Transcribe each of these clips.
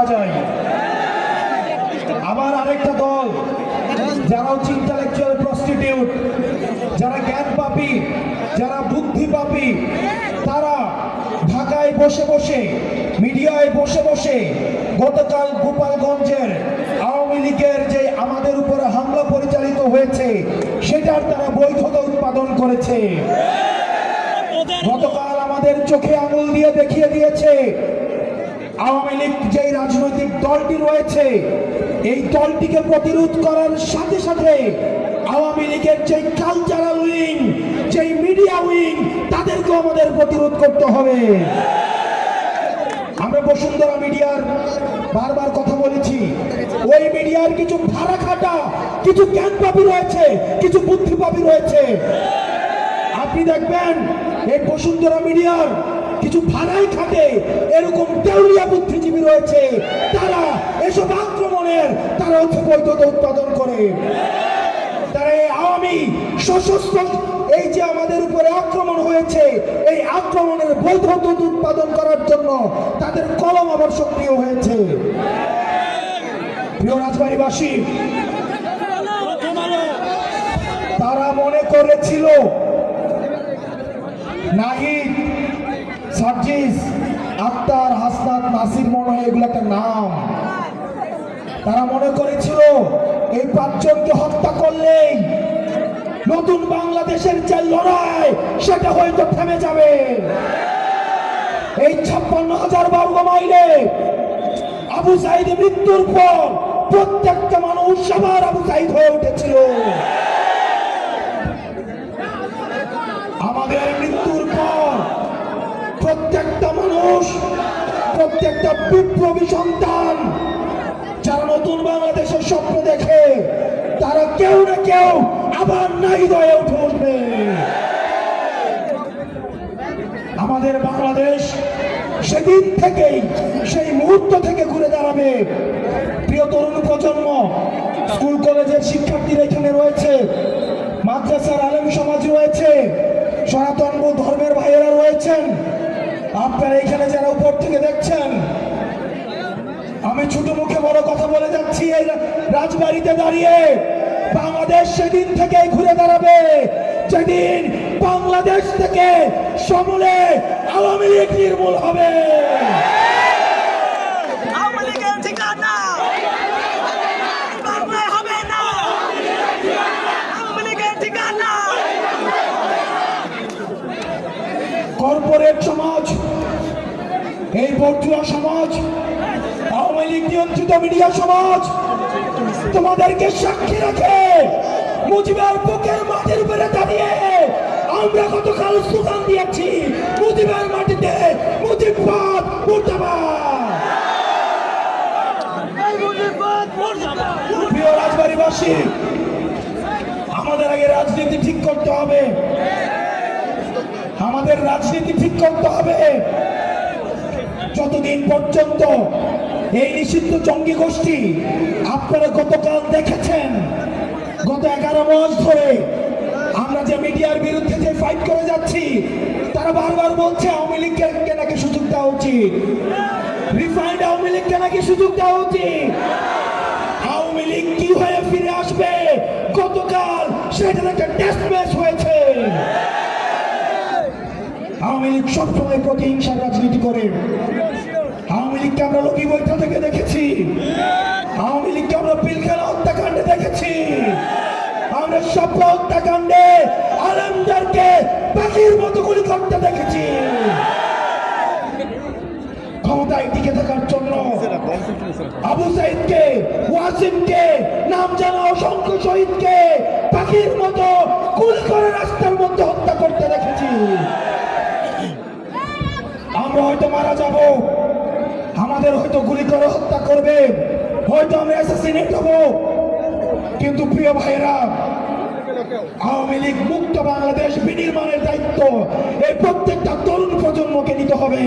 করা যায় আবার আরেকটা দল, যারা হচ্ছে ইন্টালেকচুয়াল প্রস্টিটিউট যারা জ্ঞান পাপি, যারা বুদ্ধি পাপি, তারা ঢাকায় বসে বসে, মিডিয়ায় বসে বসে গতকাল গোপালগঞ্জের আওয়ামী লীগের যে আমাদের উপরে হামলা পরিচালিত হয়েছে, সেটার তারা বৈধতা উৎপাদন করেছে। গতকাল আমাদের চোখে আঙুল দিয়ে দেখিয়ে দিয়েছে আওয়ামী লীগ যেই রাজনৈতিক দলটি রয়েছে, এই দলটিকে প্রতিরোধ করার সাথে সাথে আওয়ামী লীগের যে কালচারাল উইং যেই মিডিয়া উইং তাদেরকেও আমাদের প্রতিরোধ করতে হবে। আমরা বসুন্ধরা মিডিয়ার বারবার কথা বলেছি, ওই মিডিয়ার কিছু ভাড়া খাটা কিছু জ্ঞানপাপী রয়েছে, কিছু বুদ্ধিপাপী রয়েছে। আপনি দেখবেন, এই বসুন্ধরা মিডিয়ার কিছু ভাড়াই খাটে। এরকম দেউলিয়া বুদ্ধিজীবী রয়েছে। তারা এসব আক্রমণের, তারা হচ্ছে উৎপাদন করে। তারা এই আওয়ামী সশস্ত্র, এই যে আমাদের উপরে আক্রমণ হয়েছে, এই আক্রমণের বৈধতা উৎপাদন করার জন্য তাদের কলম আবার সক্রিয় হয়েছে। প্রিয় রাজবাড়িবাসী, তারা মনে করেছিল, নাহিদ সার্জিস, আক্তার, হাসনাত, নাসির মনে হয় এগুলো একটা নাম। তারা মনে করেছিল, এই পাঁচজনকে হত্যা করলেই নতুন বাংলাদেশের যে লড়াই, সেটা হয়তো থেমে যাবে। এই ছাপ্পান্ন হাজার বর্গ মাইলে আবু সাইদ মৃত্যুর পর প্রত্যেকটা মানুষ সবার আবু সাইদ হয়ে উঠেছিল। আমাদের মৃত্যুর প্রত্যেকটা বিপ্লবী সন্তান যারা নতুন বাংলাদেশের স্বপ্ন দেখে, তারা কেউ না কেউ আবার নাই দয়ে উঠে উঠবে। আমাদের বাংলাদেশ সেদিন থেকেই, সেই মুহূর্ত থেকে ঘুরে দাঁড়াবে। প্রিয় তরুণ প্রজন্ম, স্কুল, কলেজের শিক্ষার্থীরা এখানে রয়েছে, মাদ্রাসার আলেম সমাজ রয়েছে, সনাতন ধর্মের ভাইয়েরা রয়েছেন। আপনারা এখানে যারা উপর থেকে দেখছেন আমি ছোট মুখে বড় কথা বলে যাচ্ছি এই রাজবাড়িতে দাঁড়িয়ে বাংলাদেশ সেদিন থেকেই ঘুরে দাঁড়াবে। যেদিন বাংলাদেশ থেকে সমূলে আওয়ামী লীগ নির্মূল হবে। আওয়ামী এই বর্জুয়া সমাজ, আওয়ামী লীগ নিয়ন্ত্রিত মিডিয়া সমাজ, তোমাদেরকে সাক্ষী রাখে মুজিবের বুকের মাটির উপরে দাঁড়িয়ে আমরা গতকাল স্লোগান দিয়েছি। মুজিবের মাটিতে মুজিবাদ মুর্দাবাদ মুর্দাবাদ। প্রিয় রাজবাড়িবাসী, আমাদের আগে রাজনীতি ঠিক করতে হবে। আমাদের রাজনীতি ঠিক করতে হবে। যতদিন পর্যন্ত এই নিষিদ্ধ জঙ্গি গোষ্ঠী আপনারা গতকাল দেখেছেন, গত এগারো মাস ধরে আমরা যে মিডিয়ার বিরুদ্ধে যে ফাইট করে যাচ্ছি, তারা বারবার বলছে আওয়ামী লীগকে নাকি সুযোগ দেওয়া উচিত? রিফাইন্ড আওয়ামী লীগকে নাকি সুযোগ দেওয়া উচিত? আওয়ামী লীগ কি হয়ে ফিরে আসবে? গতকাল সেটা একটা টেস্ট ম্যাচ হয়েছে। আওয়ামী লীগ সবসময় প্রতিহিংসার রাজনীতি করে। আওয়ামী লীগকে আমরা লোকি বৈঠা থেকে দেখেছি। আওয়ামী লীগকে আমরা পিলখানা হত্যাকাণ্ডে দেখেছি। আমরা সব হত্যাকাণ্ডে আলমদারকে পাখির মতো গুলি করতে দেখেছি। ক্ষমতায় টিকে থাকার জন্য আবু সাইদকে, ওয়াসিমকে, নাম জানা অসংখ্য শহীদকে পাখির মতো গুলি করে রাস্তার মারা যাব। আমাদের হয়তো গুলি করে হত্যা করবে। হয়তো আমরা অ্যাসাসিনেট হব কিন্তু প্রিয় ভাইরা আওয়ামী লীগ মুক্ত বাংলাদেশ বিনির্মাণের দায়িত্ব। এই প্রত্যেকটা তরুণ প্রজন্মকে নিতে হবে।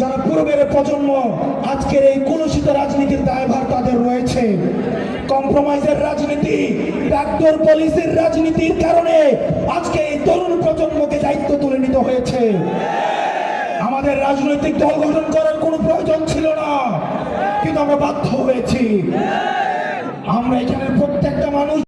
যারা পূর্বের প্রজন্ম, আজকের এই কলুষিত রাজনীতির দায়ভার তাদের রয়েছে। কম্প্রোমাইজের রাজনীতি ব্যাকডোর পলিসির রাজনীতির কারণে আজকে এই তরুণ প্রজন্মকে দায়িত্ব তুলে নিতে হয়েছে। আমাদের রাজনৈতিক দল গঠন করার কোনো প্রয়োজন ছিল না, কিন্তু আমরা বাধ্য হয়েছি। আমরা এখানে প্রত্যেকটা মানুষ